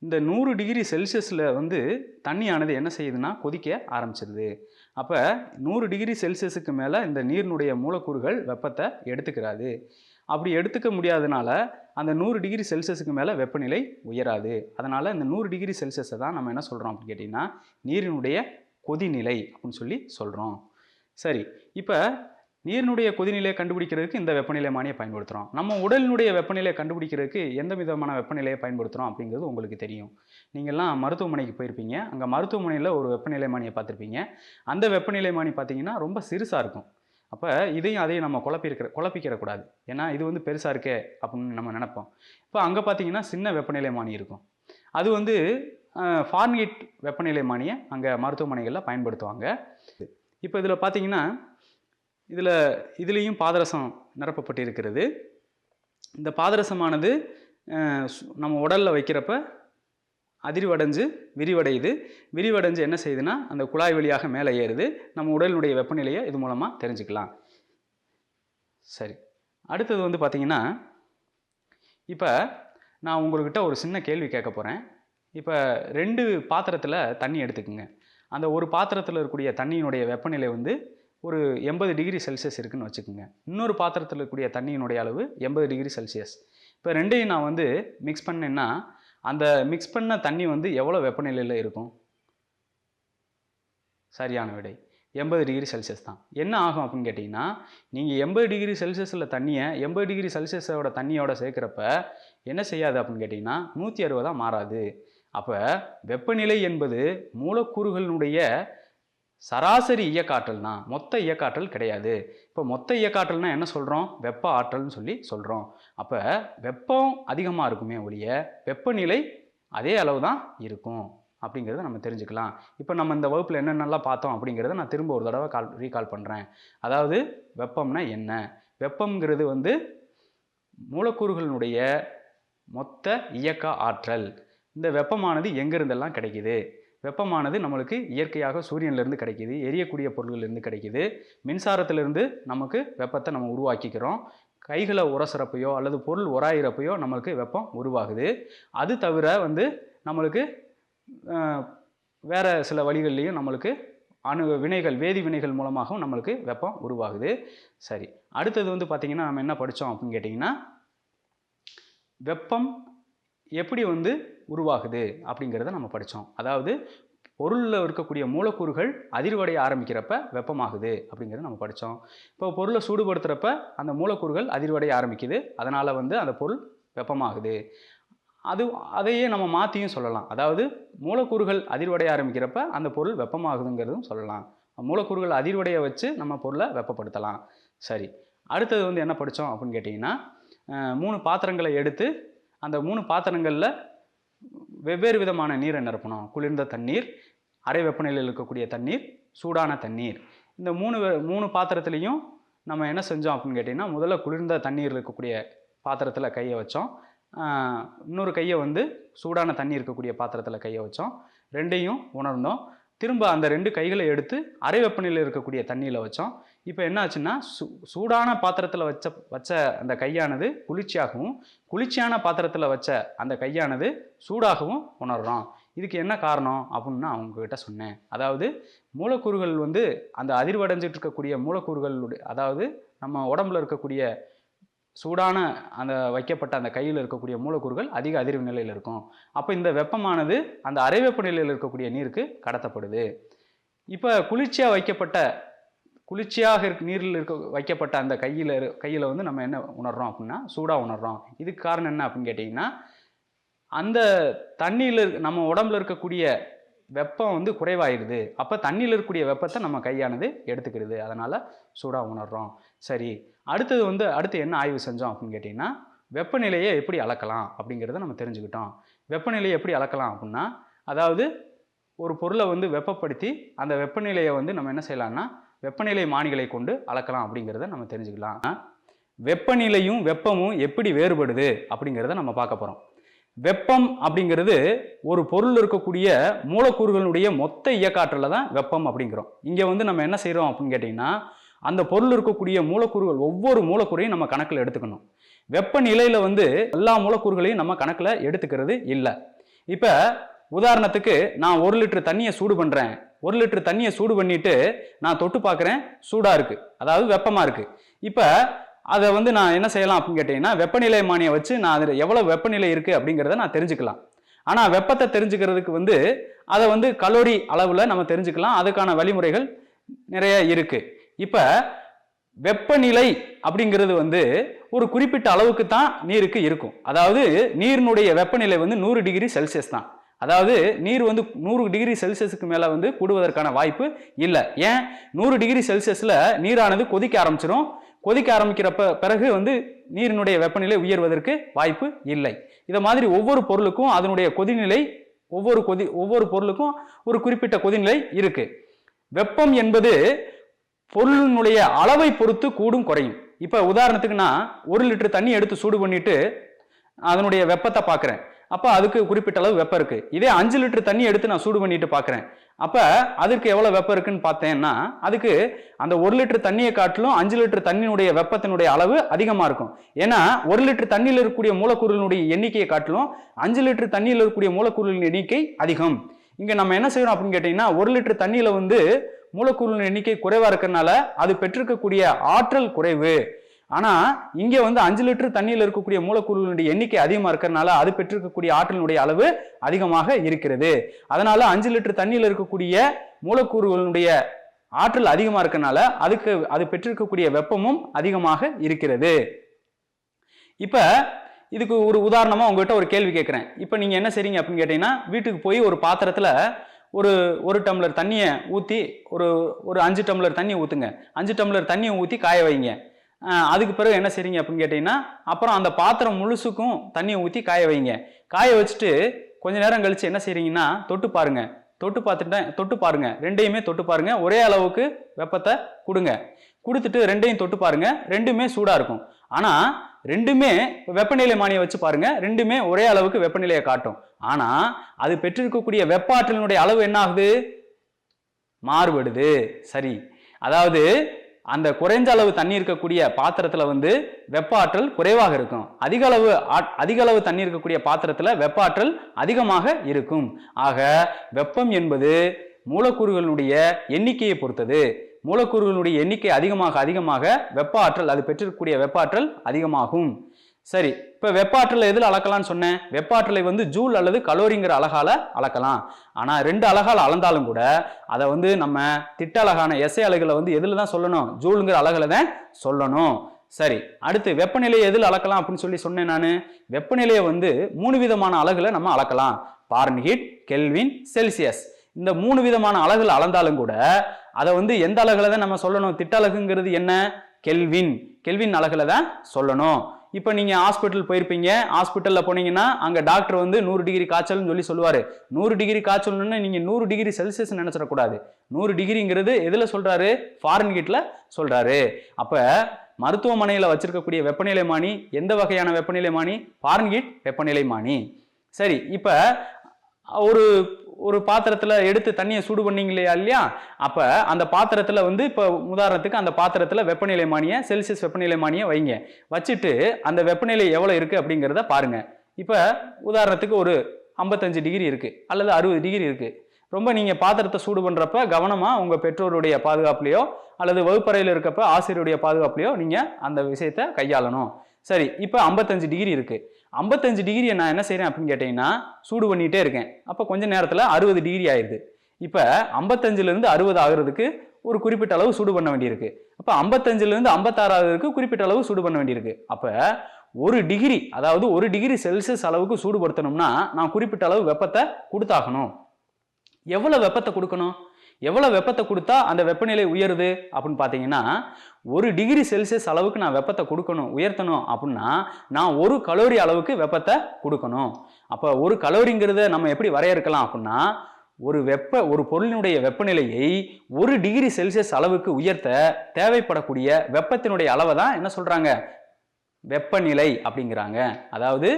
இந்த நூறு டிகிரி செல்சியஸில் வந்து தண்ணியானது என்ன செய்யுதுன்னா கொதிக்க ஆரம்பிச்சிருது. அப்போ நூறு டிகிரி செல்சியஸுக்கு மேலே இந்த நீரினுடைய மூலக்கூறுகள் வெப்பத்தை எடுத்துக்கிறாது. அப்படி எடுத்துக்க முடியாதனால அந்த நூறு டிகிரி செல்சியஸுக்கு மேலே வெப்பநிலை உயராது. அதனால் இந்த நூறு டிகிரி செல்சியஸை தான் நம்ம என்ன சொல்கிறோம் அப்படின்னு கேட்டிங்கன்னா நீரினுடைய கொதிநிலை அப்படின்னு சொல்லி சொல்கிறோம் சரி இப்போ நீரினுடைய கொதிநிலையை கண்டுபிடிக்கிறதுக்கு இந்த வெப்பநிலைமானியை பயன்படுத்துகிறோம் நம்ம உடலினுடைய வெப்பநிலையை கண்டுபிடிக்கிறதுக்கு எந்த விதமான வெப்பநிலையை பயன்படுத்துகிறோம் அப்படிங்கிறது உங்களுக்கு தெரியும். நீங்கள்லாம் மருத்துவமனைக்கு போயிருப்பீங்க. அங்கே மருத்துவமனையில் ஒரு வெப்பநிலைமானியை பார்த்துருப்பீங்க. அந்த வெப்பநிலைமானி பார்த்தீங்கன்னா ரொம்ப சிறுசாக இருக்கும். அப்போ இதையும் அதையும் நம்ம குழப்பிருக்கிற குழப்பிக்கிறக்கூடாது ஏன்னா இது வந்து பெருசாக இருக்கே அப்படின்னு நம்ம நினைப்போம். இப்போ அங்கே பார்த்தீங்கன்னா சின்ன வெப்பநிலைமானி இருக்கும். அது வந்து ஃபார்ன்ஹீட் வெப்பநிலைமானியை அங்கே மருத்துவமனைகளில் பயன்படுத்துவாங்க. இப்போ இதில் பார்த்தீங்கன்னா இதில் இதுலேயும் பாதரசம் நிரப்பப்பட்டிருக்கிறது. இந்த பாதரசமானது சு- நம்ம உடலில் வைக்கிறப்ப அதிர்வடைஞ்சு விரிவடையுது. விரிவடைஞ்சு என்ன செய்யுதுன்னா அந்த குழாய் வழியாக மேலே ஏறுது. நம்ம உடலினுடைய வெப்பநிலையை இது மூலமாக தெரிஞ்சுக்கலாம். சரி. அடுத்தது வந்து பார்த்திங்கன்னா இப்போ நான் உங்கள்கிட்ட ஒரு சின்ன கேள்வி கேட்க போகிறேன் இப்போ ரெண்டு பாத்திரத்தில் தண்ணி எடுத்துக்கோங்க. அந்த ஒரு பாத்திரத்தில் இருக்கக்கூடிய தண்ணியினுடைய வெப்பநிலை வந்து ஒரு எண்பது டிகிரி செல்சியஸ் இருக்குதுன்னு வச்சுக்கோங்க. இன்னொரு பாத்திரத்தில் இருக்கக்கூடிய தண்ணியினுடைய அளவு எண்பது டிகிரி செல்சியஸ். இப்போ ரெண்டையும் நான் வந்து மிக்ஸ் பண்ணேன்னா அந்த மிக்ஸ் பண்ண தண்ணி வந்து எவ்வளோ வெப்பநிலையில் இருக்கும்? சரியான விடை. எண்பது டிகிரி செல்சியஸ் தான். என்ன ஆகும் அப்படின்னு கேட்டிங்கன்னா நீங்கள் எண்பது டிகிரி செல்சியஸில் தண்ணியை எண்பது டிகிரி செல்சியஸோட தண்ணியோட சேர்க்குறப்ப என்ன செய்யாது அப்படின்னு கேட்டிங்கன்னா நூற்றி அறுபதாக மாறாது. அப்போ வெப்பநிலை என்பது மூலக்கூறுகளினுடைய சராசரி இயக்காற்றல்னா மொத்த இயக்காற்றல் கிடையாது. இப்போ மொத்த இயக்காற்றல்னா என்ன சொல்கிறோம் வெப்ப ஆற்றல்னு சொல்லி சொல்கிறோம் அப்போ வெப்பம் அதிகமாக இருக்குமே ஒழிய வெப்பநிலை அதே அளவு தான் இருக்கும் அப்படிங்கிறத நம்ம தெரிஞ்சுக்கலாம். இப்போ நம்ம இந்த வகுப்பில் என்னென்னலாம் பார்த்தோம் அப்படிங்கிறத நான் திரும்ப ஒரு தடவை கால் ரீகால் பண்ணுறேன் அதாவது வெப்பம்னா என்ன? வெப்பம்ங்கிறது வந்து மூலக்கூறுகளினுடைய மொத்த இயக்க ஆற்றல். இந்த வெப்பமானது எங்கிருந்தெல்லாம் கிடைக்குது? வெப்பமானது நம்மளுக்கு இயற்கையாக சூரியன்லேருந்து கிடைக்கிது எரியக்கூடிய பொருள்கள்லேருந்து கிடைக்கிது. மின்சாரத்திலிருந்து நமக்கு வெப்பத்தை நம்ம உருவாக்கிக்கிறோம். கைகளை உரசுறப்பையோ அல்லது பொருள் உராயிறப்பையோ நம்மளுக்கு வெப்பம் உருவாகுது. அது தவிர வந்து நம்மளுக்கு வேறு சில வழிகள்லையும் நம்மளுக்கு அணு வினைகள் வேதி வினைகள் மூலமாகவும் நம்மளுக்கு வெப்பம் உருவாகுது. சரி அடுத்தது வந்து பார்த்திங்கன்னா நம்ம என்ன படித்தோம் அப்படின்னு கேட்டிங்கன்னா வெப்பம் எப்படி வந்து உருவாகுது அப்படிங்கிறத நம்ம படித்தோம் அதாவது பொருளில் இருக்கக்கூடிய மூலக்கூறுகள் அதிர்வடைய ஆரம்பிக்கிறப்ப வெப்பமாகுது அப்படிங்கிறத நம்ம படித்தோம் இப்போ பொருளை சூடுபடுத்துகிறப்ப அந்த மூலக்கூறுகள் அதிர்வடைய ஆரம்பிக்குது. அதனால் வந்து அந்த பொருள் வெப்பமாகுது. அது அதையே நம்ம மாற்றியும் சொல்லலாம். அதாவது மூலக்கூறுகள் அதிர்வடைய ஆரம்பிக்கிறப்ப அந்த பொருள் வெப்பமாகுதுங்கிறதும் சொல்லலாம். மூலக்கூறுகள் அதிர்வடைய வச்சு நம்ம பொருளை வெப்பப்படுத்தலாம். சரி. அடுத்தது வந்து என்ன படித்தோம் அப்படின்னு கேட்டிங்கன்னா மூணு பாத்திரங்களை எடுத்து அந்த மூணு பாத்திரங்களில் வெவ்வேறு விதமான நீரை நிரப்பணும் குளிர்ந்த தண்ணீர் அரை வெப்பநிலையில் இருக்கக்கூடிய தண்ணீர் சூடான தண்ணீர். இந்த மூணு வே- மூணு பாத்திரத்துலேயும் நம்ம என்ன செஞ்சோம் அப்படின்னு கேட்டிங்கன்னா முதல்ல குளிர்ந்த தண்ணீர் இருக்கக்கூடிய பாத்திரத்தில் கையை வச்சோம். இன்னொரு கையை வந்து சூடான தண்ணி இருக்கக்கூடிய பாத்திரத்தில் கையை வச்சோம். ரெண்டையும் உணர்ந்தோம். திரும்ப அந்த ரெண்டு கைகளை எடுத்து அரை வெப்பநிலையில் இருக்கக்கூடிய தண்ணியில் வச்சோம். இப்போ என்ன ஆச்சுன்னா சூ சூடான பாத்திரத்தில் வச்ச வச்ச அந்த கையானது குளிர்ச்சியாகவும் குளிர்ச்சியான பாத்திரத்தில் வச்ச அந்த கையானது சூடாகவும் உணர்றோம் இதுக்கு என்ன காரணம்? அப்படின்னு நான் உங்ககிட்ட சொன்னேன். அதாவது மூலக்கூறுகள் வந்து அந்த அதிர்வடைஞ்சிட்டு இருக்கக்கூடிய மூலக்கூறுகளுடைய அதாவது நம்ம உடம்புல இருக்கக்கூடிய சூடான அந்த வைக்கப்பட்ட அந்த கையில் இருக்கக்கூடிய மூலக்கூறுகள் அதிக அதிர்வு நிலையில் இருக்கும். அப்போ இந்த வெப்பமானது அந்த அரை வெப்பநிலையில் இருக்கக்கூடிய நீருக்கு கடத்தப்படுது. இப்போ குளிர்ச்சியாக வைக்கப்பட்ட குளிர்ச்சியாக இருக்க நீரில் இருக்க வைக்கப்பட்ட அந்த கையில் கையில் வந்து நம்ம என்ன உணர்றோம் அப்படின்னா சூடாக உணர்றோம். இதுக்கு காரணம் என்ன அப்படின்னு கேட்டிங்கன்னா அந்த தண்ணியில் இருக்க- நம்ம உடம்புல இருக்கக்கூடிய வெப்பம் வந்து குறைவாயிடுது அப்போ தண்ணியில் இருக்கக்கூடிய வெப்பத்தை நம்ம கையானது எடுத்துக்கிடுது அதனால் சூடாக உணர்றோம். சரி அடுத்தது வந்து அடுத்து என்ன ஆய்வு செஞ்சோம் அப்படின்னு கேட்டிங்கன்னா வெப்பநிலையை எப்படி அளக்கலாம் அப்படிங்கிறத நம்ம தெரிஞ்சுக்கிட்டோம். வெப்பநிலையை எப்படி அளக்கலாம் அப்படின்னா அதாவது ஒரு பொருளை வந்து வெப்பப்படுத்தி அந்த வெப்பநிலையை வந்து நம்ம என்ன செய்யலாம்னா வெப்பநிலை மானிகளை கொண்டு அளக்கலாம் அப்படிங்கிறத நம்ம தெரிஞ்சுக்கலாம். வெப்பநிலையும் வெப்பமும் எப்படி வேறுபடுது அப்படிங்கிறத நம்ம பார்க்க போகிறோம் வெப்பம் அப்படிங்கிறது ஒரு பொருள் இருக்கக்கூடிய மூலக்கூறுகளுடைய மொத்த இயக்காற்றல தான் வெப்பம் அப்படிங்கிறோம். இங்கே வந்து நம்ம என்ன செய்கிறோம் அப்படின்னு கேட்டிங்கன்னா அந்த பொருள் இருக்கக்கூடிய மூலக்கூறுகள் ஒவ்வொரு மூலக்கூறையும் நம்ம கணக்கில் எடுத்துக்கணும். வெப்பநிலையில் வந்து எல்லா மூலக்கூறுகளையும் நம்ம கணக்கில் எடுத்துக்கிறது இல்லை. இப்போ உதாரணத்துக்கு நான் ஒரு லிட்டர் தண்ணியை சூடு பண்ணுறேன் ஒரு லிட்டர் தண்ணியை சூடு பண்ணிட்டு நான் தொட்டு பார்க்குறேன் சூடாக இருக்குது அதாவது வெப்பமாக இருக்குது இப்போ அதை வந்து நான் என்ன செய்யலாம் அப்படின்னு கேட்டிங்கன்னா வெப்பநிலை மானியை வச்சு நான் அதில் எவ்வளோ வெப்பநிலை இருக்குது அப்படிங்கிறத நான் தெரிஞ்சுக்கலாம். ஆனால் வெப்பத்தை தெரிஞ்சுக்கிறதுக்கு வந்து அதை வந்து கலோரி அளவில் நம்ம தெரிஞ்சுக்கலாம். அதுக்கான வழிமுறைகள் நிறைய இருக்குது இப்போ வெப்பநிலை அப்படிங்கிறது வந்து ஒரு குறிப்பிட்ட அளவுக்கு தான் நீருக்கு இருக்கும். அதாவது நீரினுடைய வெப்பநிலை வந்து நூறு டிகிரி செல்சியஸ் தான். அதாவது நீர் வந்து நூறு டிகிரி செல்சியஸுக்கு மேலே வந்து கூடுவதற்கான வாய்ப்பு இல்லை. ஏன்? நூறு டிகிரி செல்சியஸில் நீரானது கொதிக்க ஆரம்பிச்சிடும் கொதிக்க ஆரம்பிக்கிறப்ப பிறகு வந்து நீரினுடைய வெப்பநிலை உயர்வதற்கு வாய்ப்பு இல்லை. இதை மாதிரி ஒவ்வொரு பொருளுக்கும் அதனுடைய கொதிநிலை ஒவ்வொரு கொதி ஒவ்வொரு பொருளுக்கும் ஒரு குறிப்பிட்ட கொதிநிலை இருக்கு. வெப்பம் என்பது பொருளினுடைய அளவை பொறுத்து கூடும் குறையும். இப்போ உதாரணத்துக்குன்னா ஒரு லிட்டர் தண்ணி எடுத்து சூடு பண்ணிட்டு அதனுடைய வெப்பத்தை பார்க்குறேன் அப்போ அதுக்கு குறிப்பிட்ட அளவு வெப்பம் இருக்கு. இதே அஞ்சு லிட்டர் தண்ணி எடுத்து நான் சூடு பண்ணிட்டு பார்க்குறேன் அப்போ அதுக்கு எவ்வளோ வெப்பம் இருக்குன்னு பார்த்தேன்னா அதுக்கு அந்த ஒரு லிட்டர் தண்ணியை காட்டிலும் அஞ்சு லிட்டர் தண்ணியினுடைய வெப்பத்தினுடைய அளவு அதிகமாக இருக்கும். ஏன்னா ஒரு லிட்டர் தண்ணியில் இருக்கக்கூடிய மூலக்கூறுகளுடைய எண்ணிக்கையை காட்டிலும் அஞ்சு லிட்டர் தண்ணியில் இருக்கக்கூடிய மூலக்கூறுகளின் எண்ணிக்கை அதிகம். இங்கே நம்ம என்ன செய்யறோம் அப்படின்னு கேட்டிங்கன்னா ஒரு லிட்டர் தண்ணியில் வந்து மூலக்கூறுகளின் எண்ணிக்கை குறைவாக இருக்கிறனால அது பெற்றிருக்கக்கூடிய ஆற்றல் குறைவு. ஆனால் இங்கே வந்து அஞ்சு லிட்டர் தண்ணியில் இருக்கக்கூடிய மூலக்கூறுகளுடைய எண்ணிக்கை அதிகமாக இருக்கிறதுனால அது பெற்றிருக்கக்கூடிய ஆற்றலினுடைய அளவு அதிகமாக இருக்கிறது. அதனால அஞ்சு லிட்டர் தண்ணியில் இருக்கக்கூடிய மூலக்கூறுகளுடைய ஆற்றல் அதிகமாக இருக்கறனால அதுக்கு அது பெற்றிருக்கக்கூடிய வெப்பமும் அதிகமாக இருக்கிறது. இப்போ இதுக்கு ஒரு உதாரணமாக உங்ககிட்ட ஒரு கேள்வி கேட்குறேன். இப்போ நீங்கள் என்ன செய்றீங்க அப்படின்னு கேட்டிங்கன்னா வீட்டுக்கு போய் ஒரு பாத்திரத்தில் ஒரு ஒரு டம்ளர் தண்ணியை ஊற்றி ஒரு ஒரு அஞ்சு டம்ளர் தண்ணி ஊற்றுங்க அஞ்சு டம்ளர் தண்ணியை ஊற்றி காய வைங்க. அதுக்கு பிறகு என்ன செய்றீங்க அப்படின்னு கேட்டிங்கன்னா அப்புறம் அந்த பாத்திரம் முழுசுக்கும் தண்ணியை ஊற்றி காய வைங்க. காய வச்சுட்டு கொஞ்ச நேரம் கழித்து என்ன செய்கிறீங்கன்னா தொட்டு பாருங்க. தொட்டு பார்த்துட்டேன் தொட்டு பாருங்க. ரெண்டையுமே தொட்டு பாருங்க. ஒரே அளவுக்கு வெப்பத்தை கொடுங்க. கொடுத்துட்டு ரெண்டையும் தொட்டு பாருங்க. ரெண்டுமே சூடாக இருக்கும். ஆனால் ரெண்டுமே வெப்பநிலை மானியை வச்சு பாருங்க. ரெண்டுமே ஒரே அளவுக்கு வெப்பநிலையை காட்டும். ஆனால் அது பெற்றிருக்கக்கூடிய வெப்ப ஆற்றலினுடைய அளவு என்ன ஆகுது? மாறுபடுது. சரி. அதாவது அந்த குறைஞ்ச அளவு தண்ணி இருக்கக்கூடிய பாத்திரத்தில் வந்து வெப்ப ஆற்றல் குறைவாக இருக்கும். அதிக அளவு ஆட்- அதிக அளவு தண்ணி இருக்கக்கூடிய பாத்திரத்தில் வெப்ப ஆற்றல் அதிகமாக இருக்கும். ஆக வெப்பம் என்பது மூலக்கூறுகளுடைய எண்ணிக்கையை பொறுத்தது. மூலக்கூறுகளுடைய எண்ணிக்கை அதிகமாக அதிகமாக வெப்ப ஆற்றல் அது பெற்றிருக்கக்கூடிய வெப்ப ஆற்றல் அதிகமாகும். சரி இப்போ வெப்பாற்றலை எதில் அளக்கலாம்னு சொன்னேன். வெப்பாற்றலை வந்து ஜூல் அல்லது கலோரிங்கிற அழகால் அளக்கலாம். ஆனால் ரெண்டு அழகால் அளந்தாலும் கூட அதை வந்து நம்ம திட்ட அழகான எஸ்ஐ அலகுல வந்து எதில் தான் சொல்லணும்? ஜூலுங்கிற அழகில் தான் சொல்லணும். சரி அடுத்து வெப்பநிலையை எதில் அளக்கலாம் அப்படின்னு சொல்லி சொன்னேன் நான். வெப்பநிலையை வந்து மூணு விதமான அலகுல நம்ம அளக்கலாம். Fahrenheit Kelvin Celsius. இந்த மூணு விதமான அலகுல அளந்தாலும் கூட அதை வந்து எந்த அலகுல தான் நம்ம சொல்லணும்? திட்ட அழகுங்கிறது என்ன? கெல்வின். கெல்வின் அழகில் தான் சொல்லணும். இப்போ நீங்கள் ஹாஸ்பிட்டல் போயிருப்பீங்க. ஹாஸ்பிட்டலில் போனீங்கன்னா அங்கே டாக்டர் வந்து நூறு டிகிரி காய்ச்சல்னு சொல்லி சொல்லுவார். நூறு டிகிரி காய்ச்சல்னு நீங்கள் நூறு டிகிரி செல்சியஸ் நினச்சிடக்கூடாது நூறு டிகிரிங்கிறது எதில் சொல்கிறாரு ஃபாரின் ஹீட்ல சொல்கிறாரு அப்போ மருத்துவமனையில் வச்சிருக்கக்கூடிய வெப்பநிலை மானி எந்த வகையான வெப்பநிலை மானி ஃபாரன்ஹீட் வெப்பநிலை மானி சரி இப்போ ஒரு ஒரு பாத்திரத்தில் எடுத்து தண்ணியை சூடு பண்ணீங்க இல்லையா? இல்லையா அப்போ அந்த பாத்திரத்தில் வந்து இப்போ உதாரணத்துக்கு அந்த பாத்திரத்தில் வெப்பநிலை மானியை செல்சியஸ் வெப்பநிலை மானியை வைங்க. வச்சுட்டு அந்த வெப்பநிலை எவ்வளோ இருக்குது அப்படிங்கிறத பாருங்கள் இப்போ உதாரணத்துக்கு ஒரு ஐம்பத்தஞ்சு டிகிரி இருக்குது அல்லது அறுபது டிகிரி இருக்குது ரொம்ப நீங்கள் பாத்திரத்தை சூடு பண்ணுறப்ப கவனமாக உங்கள் பெற்றோருடைய பாதுகாப்புலையோ அல்லது வகுப்பறையில் இருக்கப்ப ஆசிரியருடைய பாதுகாப்புலையோ நீங்கள் அந்த விஷயத்தை கையாளணும். சரி இப்போ ஐம்பத்தஞ்சு டிகிரி இருக்குது ஐம்பத்தஞ்சு டிகிரியை நான் என்ன செய்கிறேன் அப்படின்னு கேட்டிங்கன்னா சூடு பண்ணிகிட்டே இருக்கேன். அப்போ கொஞ்சம் நேரத்தில் அறுபது டிகிரி ஆயிடுது. இப்போ ஐம்பத்தஞ்சிலேருந்து அறுபது ஆகுறதுக்கு ஒரு குறிப்பிட்ட அளவு சூடு பண்ண வேண்டியிருக்கு. அப்போ ஐம்பத்தஞ்சிலேருந்து ஐம்பத்தாறாவதுக்கு குறிப்பிட்ட அளவு சூடு பண்ண வேண்டியிருக்கு. அப்போ ஒரு டிகிரி அதாவது ஒரு டிகிரி செல்சியஸ் அளவுக்கு சூடுபடுத்தணும்னா நான் குறிப்பிட்ட அளவு வெப்பத்தை கொடுத்தாகணும். எவ்வளோ வெப்பத்தை கொடுக்கணும்? எவ்வளோ வெப்பத்தை கொடுத்தா அந்த வெப்பநிலை உயருது அப்படின்னு பார்த்தீங்கன்னா ஒரு டிகிரி செல்சியஸ் அளவுக்கு நான் வெப்பத்தை கொடுக்கணும் உயர்த்தணும் அப்படின்னா நான் ஒரு கலோரி அளவுக்கு வெப்பத்தை கொடுக்கணும். அப்போ ஒரு கலோரிங்கிறத நம்ம எப்படி வரையறுக்கலாம் அப்படின்னா ஒரு வெப்ப ஒரு பொருளினுடைய வெப்பநிலையை ஒரு டிகிரி செல்சியஸ் அளவுக்கு உயர்த்த தேவைப்படக்கூடிய வெப்பத்தினுடைய அளவை தான் என்ன சொல்கிறாங்க வெப்பநிலை அப்படிங்கிறாங்க. அதாவது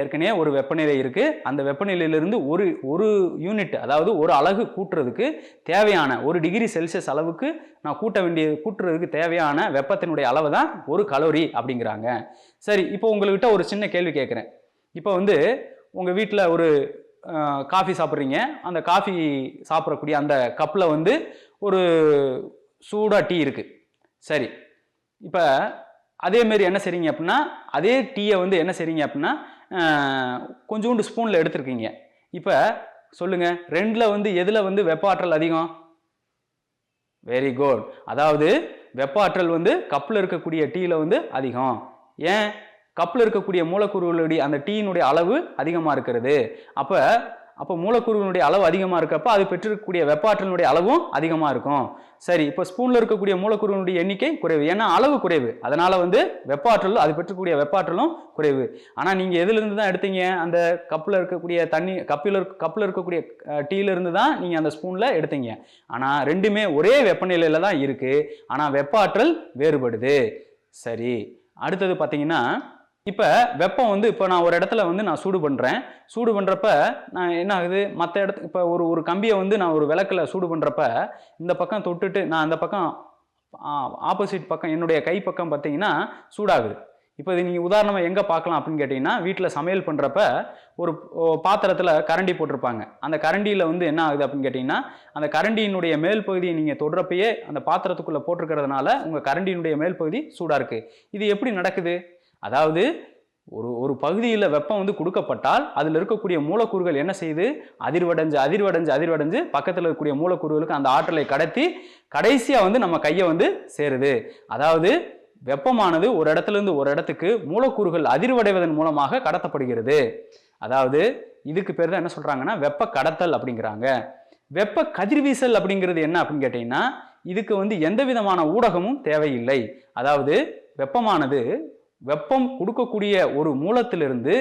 ஏற்கனவே ஒரு வெப்பநிலை இருக்குது அந்த வெப்பநிலையிலிருந்து ஒரு ஒரு யூனிட் அதாவது ஒரு அலகு கூட்டுறதுக்கு தேவையான ஒரு டிகிரி செல்சியஸ் அளவுக்கு நான் கூட்ட வேண்டிய கூட்டுறதுக்கு தேவையான வெப்பத்தினுடைய அளவு தான் ஒரு கலோரி அப்படிங்கிறாங்க. சரி இப்போ உங்கள்கிட்ட ஒரு சின்ன கேள்வி கேட்குறேன். இப்போ வந்து உங்கள் வீட்டில் ஒரு காஃபி சாப்பிட்றீங்க. அந்த காஃபி சாப்பிடக்கூடிய அந்த கப்பில் வந்து ஒரு சூடாக டீ இருக்குது சரி இப்போ அதேமாரி என்ன செய்றீங்க அப்படின்னா அதே டீயை வந்து என்ன செய்றீங்க அப்படின்னா கொஞ்சோண்டு ஸ்பூனில் எடுத்திருக்கீங்க. இப்போ சொல்லுங்கள் ரெண்டில் வந்து எதில் வந்து வெப்ப ஆற்றல் அதிகம்? வெரி குட் அதாவது வெப்ப ஆற்றல் வந்து கப்பில் இருக்கக்கூடிய டீயில் வந்து அதிகம். ஏன்? கப்பில் இருக்கக்கூடிய மூலக்கூறுகளுடைய அந்த டீயினுடைய அளவு அதிகமாக இருக்கிறது. அப்போ அப்போ மூலக்கூறுகளுடைய அளவு அதிகமாக இருக்கப்போ அது பெற்றிருக்கக்கூடிய வெப்பாற்றலுடைய அளவும் அதிகமாக இருக்கும். சரி இப்போ ஸ்பூனில் இருக்கக்கூடிய மூலக்கூறுகளுடைய எண்ணிக்கை குறைவு. ஏன்னா அளவு குறைவு. அதனால் வந்து வெப்ப அது பெற்றக்கூடிய வெப்பாற்றலும் குறைவு. ஆனால் நீங்கள் எதுலேருந்து தான் எடுத்தீங்க? அந்த கப்பில் இருக்கக்கூடிய தண்ணி கப்பில் இருக்க கப்பில் இருக்கக்கூடிய டீலேருந்து தான் நீங்கள் அந்த ஸ்பூனில் எடுத்தீங்க. ஆனால் ரெண்டுமே ஒரே வெப்பநிலையில் தான் இருக்குது ஆனால் வெப்ப ஆற்றல் வேறுபடுது. சரி அடுத்தது பார்த்தீங்கன்னா இப்போ வெப்பம் வந்து இப்போ நான் ஒரு இடத்துல வந்து நான் சூடு பண்ணுறேன் சூடு பண்ணுறப்ப நான் என்ன ஆகுது மற்ற இடத்துக்கு இப்போ ஒரு ஒரு கம்பியை வந்து நான் ஒரு விளக்கில் சூடு பண்ணுறப்ப இந்த பக்கம் தொட்டுட்டு நான் அந்த பக்கம் ஆப்போசிட் பக்கம் என்னுடைய கை பக்கம் பார்த்தீங்கன்னா சூடாகுது. இப்போ இது நீங்கள் உதாரணமாக எங்கே பார்க்கலாம் அப்படின்னு கேட்டிங்கன்னா வீட்டில் சமையல் பண்ணுறப்ப ஒரு பாத்திரத்தில் கரண்டி போட்டிருப்பாங்க. அந்த கரண்டியில் வந்து என்ன ஆகுது அப்படின்னு கேட்டிங்கன்னா அந்த கரண்டியினுடைய மேல் பகுதியை நீங்கள் தொடுறப்பயே அந்த பாத்திரத்துக்குள்ளே போட்டிருக்கிறதுனால உங்கள் கரண்டியினுடைய மேல் பகுதி சூடாக இருக்குது இது எப்படி நடக்குது? அதாவது ஒரு ஒரு பகுதியில் வெப்பம் வந்து கொடுக்கப்பட்டால் அதில் இருக்கக்கூடிய மூலக்கூறுகள் என்ன செய்து அதிர்வடைஞ்சு அதிர்வடைஞ்சு அதிர்வடைஞ்சு பக்கத்தில் இருக்கக்கூடிய மூலக்கூறுகளுக்கு அந்த ஆற்றலை கடத்தி கடைசியாக வந்து நம்ம கையை வந்து சேருது. அதாவது வெப்பமானது ஒரு இடத்துல இருந்து ஒரு இடத்துக்கு மூலக்கூறுகள் அதிர்வடைவதன் மூலமாக கடத்தப்படுகிறது. அதாவது இதுக்கு பேர் தான் என்ன சொல்கிறாங்கன்னா வெப்ப கடத்தல் அப்படிங்கிறாங்க. வெப்ப கதிர்வீசல் அப்படிங்கிறது என்ன அப்படின்னு கேட்டிங்கன்னா இதுக்கு வந்து எந்த விதமான ஊடகமும் தேவையில்லை. அதாவது வெப்பமானது வெப்பம் கொடுக்கக்கூடிய ஒரு மூலத்திலிருந்து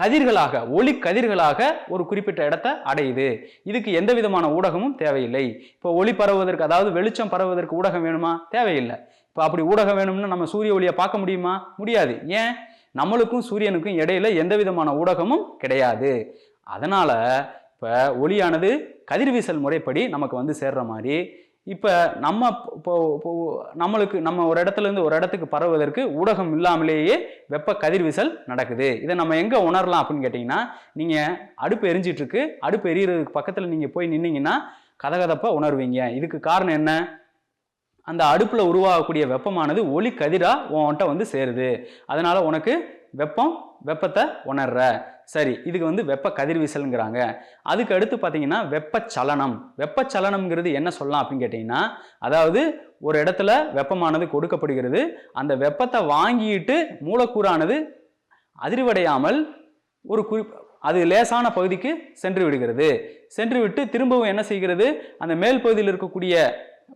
கதிர்களாக ஒளி கதிர்களாக ஒரு குறிப்பிட்ட இடத்த அடையுது. இதுக்கு எந்த விதமான ஊடகமும் தேவையில்லை. இப்போ ஒளி பரவுவதற்கு அதாவது வெளிச்சம் பரவுவதற்கு ஊடகம் வேணுமா? தேவையில்லை. இப்போ அப்படி ஊடகம் வேணும்னா நம்ம சூரிய ஒளியை பார்க்க முடியுமா? முடியாது. ஏன்? நம்மளுக்கும் சூரியனுக்கும் இடையில எந்த விதமான ஊடகமும் கிடையாது. அதனால இப்போ ஒளியானது கதிர்வீசல் முறைப்படி நமக்கு வந்து சேர்ற மாதிரி இப்போ நம்ம இப்போ இப்போ நம்மளுக்கு நம்ம ஒரு இடத்துல இருந்து ஒரு இடத்துக்கு பரவுவதற்கு ஊடகம் இல்லாமலேயே வெப்ப கதிர்வீசல் நடக்குது. இதை நம்ம எங்கே உணரலாம் அப்படின்னு கேட்டிங்கன்னா நீங்கள் அடுப்பு எரிஞ்சிட்ருக்கு அடுப்பு எரியறதுக்கு பக்கத்தில் நீங்கள் போய் நின்னீங்கன்னா கதகதப்பாக உணர்வீங்க. இதுக்கு காரணம் என்ன? அந்த அடுப்பில் உருவாகக்கூடிய வெப்பமானது ஒளி கதிராக உன்கிட்ட வந்து சேருது. அதனால் உனக்கு வெப்பம் வெப்பத்தை உணர்ற. சரி இதுக்கு வந்து வெப்ப கதிர்வீசல்ங்கிறாங்க. அதுக்கு அடுத்து பார்த்தீங்கன்னா வெப்பச்சலனம். வெப்பச்சலனம்ங்கிறது என்ன சொல்லலாம் அப்படின்னு கேட்டிங்கன்னா அதாவது ஒரு இடத்துல வெப்பமானது கொடுக்கப்படுகிறது. அந்த வெப்பத்தை வாங்கிட்டு மூலக்கூறானது அதிர்வடையாமல் ஒரு குறி அது லேசான பகுதிக்கு சென்று விடுகிறது. சென்று விட்டு திரும்பவும் என்ன செய்கிறது? அந்த மேல் பகுதியில் இருக்கக்கூடிய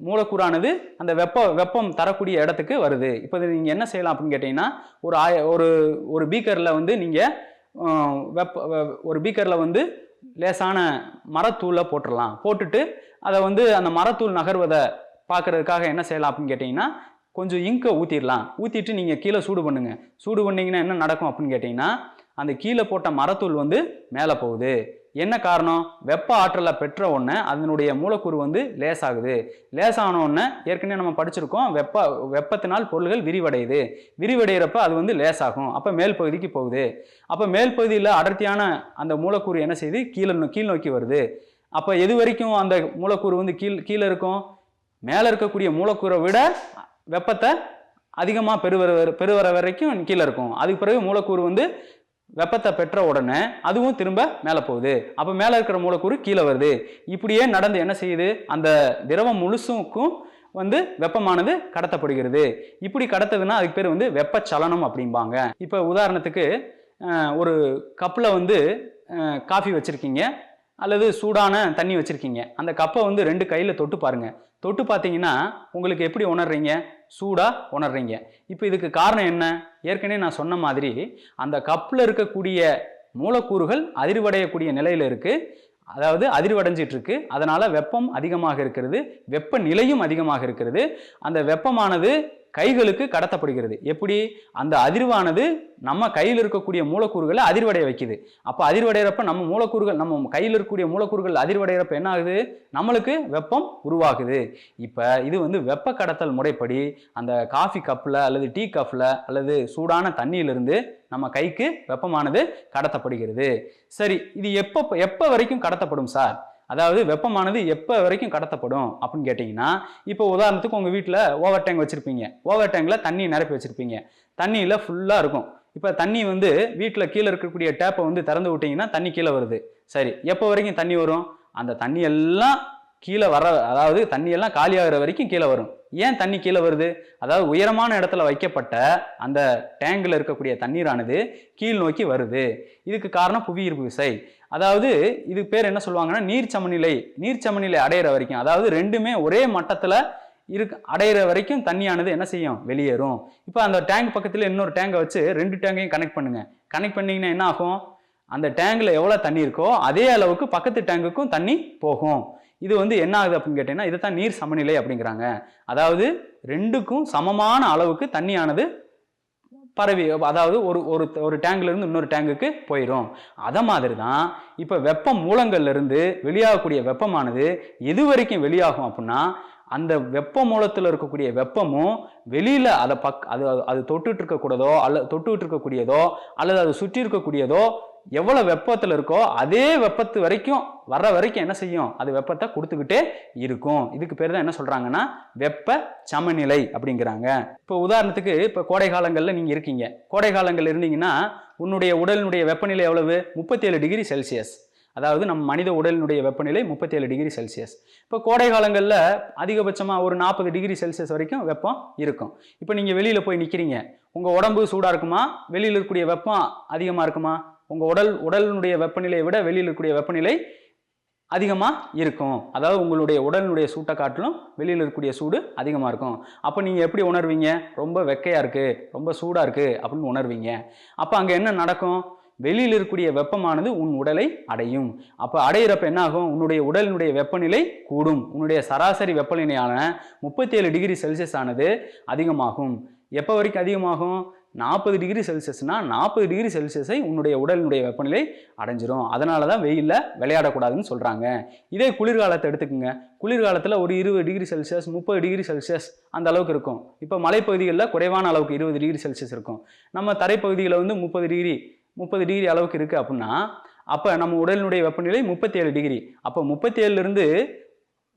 மூலக்கூறானது அந்த வெப்ப வெப்பம் தரக்கூடிய இடத்துக்கு வருது. இப்போ நீங்கள் என்ன செய்யலாம் அப்படின்னு கேட்டிங்கன்னா ஒரு ஆய ஒரு ஒரு பீக்கரில் வந்து நீங்கள் வெப்ப ஒரு பீக்கரில் வந்து லேசான மரத்தூளை போட்டுடலாம் போட்டுட்டு அதை வந்து அந்த மரத்தூள் நகர்வதை பார்க்கறதுக்காக என்ன செய்யலாம் அப்படின்னு கேட்டிங்கன்னா கொஞ்சம் இங்கை ஊற்றிடலாம் ஊற்றிட்டு நீங்கள் கீழே சூடு பண்ணுங்கள் சூடு பண்ணிங்கன்னா என்ன நடக்கும் அப்படின்னு கேட்டிங்கன்னா அந்த கீழே போட்ட மரத்தூள் வந்து மேலே போகுது. என்ன காரணம்? வெப்ப ஆற்றலை பெற்ற உடனே அதனுடைய மூலக்கூறு வந்து லேசாகுது. லேசான உடனே ஏற்கனவே நம்ம படிச்சிருக்கோம் வெப்ப வெப்பத்தினால் பொருள்கள் விரிவடையுது. விரிவடைகிறப்ப அது வந்து லேசாகும். அப்போ மேல் பகுதிக்கு போகுது. அப்போ மேல் பகுதியில் அடர்த்தியான அந்த மூலக்கூறு என்ன செய்யுது கீழே நோ- கீழ் நோக்கி வருது. அப்போ எது வரைக்கும் அந்த மூலக்கூறு வந்து கீழ் கீழே இருக்கும்? மேலே இருக்கக்கூடிய மூலக்கூறை விட வெப்பத்தை அதிகமாக பெறுவர பெறுவர வரைக்கும் கீழே இருக்கும். அதுக்கு பிறகு மூலக்கூறு வந்து வெப்பத்தை பெற்ற உடனே அதுவும் திரும்ப மேலே போகுது. அப்போ மேலே இருக்கிற மூலக்கூறு கீழே வருது. இப்படியே நடந்து என்ன செய்யுது? அந்த திரவம் முழுசுக்கும் வந்து வெப்பமானது கடத்தப்படுகிறது. இப்படி கடத்ததுன்னா அதுக்கு பேர் வந்து வெப்பச்சலனம் அப்படிம்பாங்க. இப்போ உதாரணத்துக்கு ஒரு கப்பில் வந்து காஃபி வச்சுருக்கீங்க. அல்லது சூடான தண்ணி வச்சுருக்கீங்க. அந்த கப்பை வந்து ரெண்டு கையில் தொட்டு பாருங்கள் தொட்டு பார்த்தீங்கன்னா உங்களுக்கு எப்படி உணர்றீங்க? சூடாக உணர்றீங்க. இப்போ இதுக்கு காரணம் என்ன? ஏற்கனவே நான் சொன்ன மாதிரி அந்த கப்பில் இருக்கக்கூடிய மூலக்கூறுகள் அதிர்வடையக்கூடிய நிலையில் இருக்குது அதாவது அதிர்வடைஞ்சிட்டு இருக்கு அதனால வெப்பம் அதிகமாக இருக்கிறது. வெப்பநிலையும் அதிகமாக இருக்கிறது. அந்த வெப்பமானது கைகளுக்கு கடத்தப்படுகிறது. எப்படி? அந்த அதிர்வானது நம்ம கையில் இருக்கக்கூடிய மூலக்கூறுகளை அதிர்வடைய வைக்குது. அப்போ அதிர்வடைகிறப்ப நம்ம மூலக்கூறுகள் நம்ம கையில் இருக்கக்கூடிய மூலக்கூறுகள் அதிர்வடைகிறப்ப என்ன ஆகுது? நம்மளுக்கு வெப்பம் உருவாகுது. இப்போ இது வந்து வெப்ப கடத்தல் முறைப்படி அந்த காஃபி கப்பில் அல்லது டீ கப்பில் அல்லது சூடான தண்ணியிலிருந்து நம்ம கைக்கு வெப்பமானது கடத்தப்படுகிறது. சரி இது எப்போ எப்போ வரைக்கும் கடத்தப்படும் சார்? அதாவது வெப்பமானது எப்போ வரைக்கும் கடத்தப்படும் அப்படின்னு கேட்டிங்கன்னா இப்போ உதாரணத்துக்கு உங்கள் வீட்டில் ஓவர் டேங்க் வச்சுருப்பீங்க. ஓவர் டேங்கில் தண்ணி நிரப்பி வச்சுருப்பீங்க. தண்ணியில் ஃபுல்லாக இருக்கும். இப்போ தண்ணி வந்து வீட்டில் கீழே இருக்கக்கூடிய டேப்பை வந்து திறந்து விட்டிங்கன்னா தண்ணி கீழே வருது. சரி எப்போ வரைக்கும் தண்ணி வரும்? அந்த தண்ணி எல்லாம் கீழே வர அதாவது தண்ணியெல்லாம் காலியாகிற வரைக்கும் கீழே வரும். ஏன் தண்ணி கீழே வருது? அதாவது உயரமான இடத்துல வைக்கப்பட்ட அந்த டேங்கில் இருக்கக்கூடிய தண்ணீரானது கீழ் நோக்கி வருது. இதுக்கு காரணம் புவியீர்ப்பு விசை. அதாவது இது பேர் என்ன சொல்லுவாங்கன்னா நீர் சமநிலை நீர் சமநிலை அடையிற வரைக்கும். அதாவது ரெண்டுமே ஒரே மட்டத்தில் இருக்கு அடையிற வரைக்கும் தண்ணியானது என்ன செய்யும்? வெளியேறும். இப்போ அந்த டேங்க் பக்கத்தில் இன்னொரு டேங்கை வச்சு ரெண்டு டேங்கையும் கனெக்ட் பண்ணுங்கள் கனெக்ட் பண்ணிங்கன்னா என்ன ஆகும்? அந்த டேங்கில் எவ்வளோ தண்ணி இருக்கோ அதே அளவுக்கு பக்கத்து டேங்குக்கும் தண்ணி போகும். இது வந்து என்ன ஆகுது அப்படின்னு கேட்டிங்கன்னா இதை தான் நீர் சமநிலை அப்படிங்கிறாங்க. அதாவது ரெண்டுக்கும் சமமான அளவுக்கு தண்ணியானது பரவி அதாவது ஒரு ஒரு ஒரு டேங்க்லேருந்து இன்னொரு டேங்குக்கு போயிடும் அதை மாதிரி தான் இப்போ வெப்ப மூலங்கள்லேருந்து வெளியாகக்கூடிய வெப்பமானது எது வரைக்கும் வெளியாகும் அப்படின்னா அந்த வெப்ப மூலத்தில் இருக்கக்கூடிய வெப்பமும் வெளியில் அதை பக் அது அது தொட்டுட்டு இருக்கக்கூடதோ அல்ல தொட்டுட்டு இருக்கக்கூடியதோ அல்லது அது சுற்றி இருக்கக்கூடியதோ எவ்வளோ வெப்பத்தில் இருக்கோ அதே வெப்பத்து வரைக்கும் வர்ற வரைக்கும் என்ன செய்யும்? அது வெப்பத்தை கொடுத்துக்கிட்டே இருக்கும். இதுக்கு பேர் தான் என்ன சொல்கிறாங்கன்னா வெப்ப சமநிலை அப்படிங்கிறாங்க. இப்போ உதாரணத்துக்கு இப்போ கோடை காலங்களில் நீங்கள் இருக்கீங்க. கோடை காலங்கள் இருந்தீங்கன்னா உன்னுடைய உடலினுடைய வெப்பநிலை எவ்வளவு? முப்பத்தி ஏழு டிகிரி செல்சியஸ். அதாவது நம்ம மனித உடலினுடைய வெப்பநிலை முப்பத்தி ஏழு டிகிரி செல்சியஸ். இப்போ கோடை காலங்களில் அதிகபட்சமாக ஒரு நாற்பது டிகிரி செல்சியஸ் வரைக்கும் வெப்பம் இருக்கும். இப்போ நீங்கள் வெளியில் போய் நிற்கிறீங்க உங்கள் உடம்பு சூடாக இருக்குமா? வெளியில் இருக்கக்கூடிய வெப்பம் அதிகமாக இருக்குமா? உங்கள் உடல் உடலினுடைய வெப்பநிலையை விட வெளியில் இருக்கக்கூடிய வெப்பநிலை அதிகமாக இருக்கும். அதாவது உங்களுடைய உடலினுடைய சூட்டை காட்டிலும் வெளியில் இருக்கக்கூடிய சூடு அதிகமாக இருக்கும். அப்போ நீங்கள் எப்படி உணர்வீங்க? ரொம்ப வெக்கையாக இருக்குது ரொம்ப சூடாக இருக்குது அப்படின்னு உணர்வீங்க. அப்போ அங்கே என்ன நடக்கும்? வெளியில் இருக்கக்கூடிய வெப்பமானது உன் உடலை அடையும். அப்போ அடையிறப்ப என்ன ஆகும் உன்னுடைய உடலினுடைய வெப்பநிலை கூடும். உன்னுடைய சராசரி வெப்பநிலையான முப்பத்தி ஏழு டிகிரி செல்சியஸ் ஆனது அதிகமாகும். எப்போ வரைக்கும் அதிகமாகும்? நாற்பது டிகிரி செல்சியஸ்னால் நாற்பது டிகிரி செல்சியஸை உன்னுடைய உடலினுடைய வெப்பநிலை அடைஞ்சிரும். அதனால தான் வெயிலில் விளையாடக்கூடாதுன்னு சொல்கிறாங்க இதே குளிர்காலத்தை எடுத்துக்கோங்க. குளிர்காலத்தில் ஒரு இருபது டிகிரி செல்சியஸ் முப்பது டிகிரி செல்சியஸ் அந்த அளவுக்கு இருக்கும். இப்போ மலைப்பகுதிகளில் குறைவான அளவுக்கு இருபது டிகிரி செல்சியஸ் இருக்கும். நம்ம தரைப்பகுதியில் வந்து முப்பது டிகிரி முப்பது டிகிரி அளவுக்கு இருக்குது அப்படின்னா அப்போ நம்ம உடலினுடைய வெப்பநிலை முப்பத்தி ஏழு டிகிரி. அப்போ முப்பத்தி ஏழுலேருந்து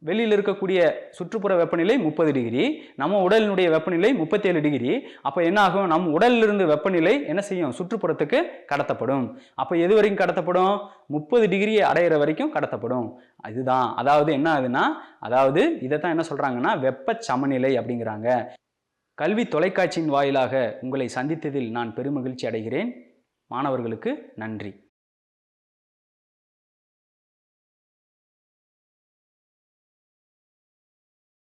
வெளியில் இருக்கக்கூடிய சுற்றுப்புற வெப்பநிலை முப்பது டிகிரி நம்ம உடலினுடைய வெப்பநிலை முப்பத்தேழு டிகிரி. அப்போ என்ன ஆகும்? நம் உடலிலிருந்து வெப்பநிலை என்ன செய்யும்? சுற்றுப்புறத்துக்கு கடத்தப்படும். அப்போ எது வரைக்கும் கடத்தப்படும்? முப்பது டிகிரி அடையிற வரைக்கும் கடத்தப்படும். அதுதான் அதாவது என்ன ஆகுதுன்னா அதாவது இதை தான் என்ன சொல்கிறாங்கன்னா வெப்ப சமநிலை அப்படிங்கிறாங்க. கல்வி தொலைக்காட்சியின் வாயிலாக உங்களை சந்தித்ததில் நான் பெருமகிழ்ச்சி அடைகிறேன். மாணவர்களுக்கு நன்றி.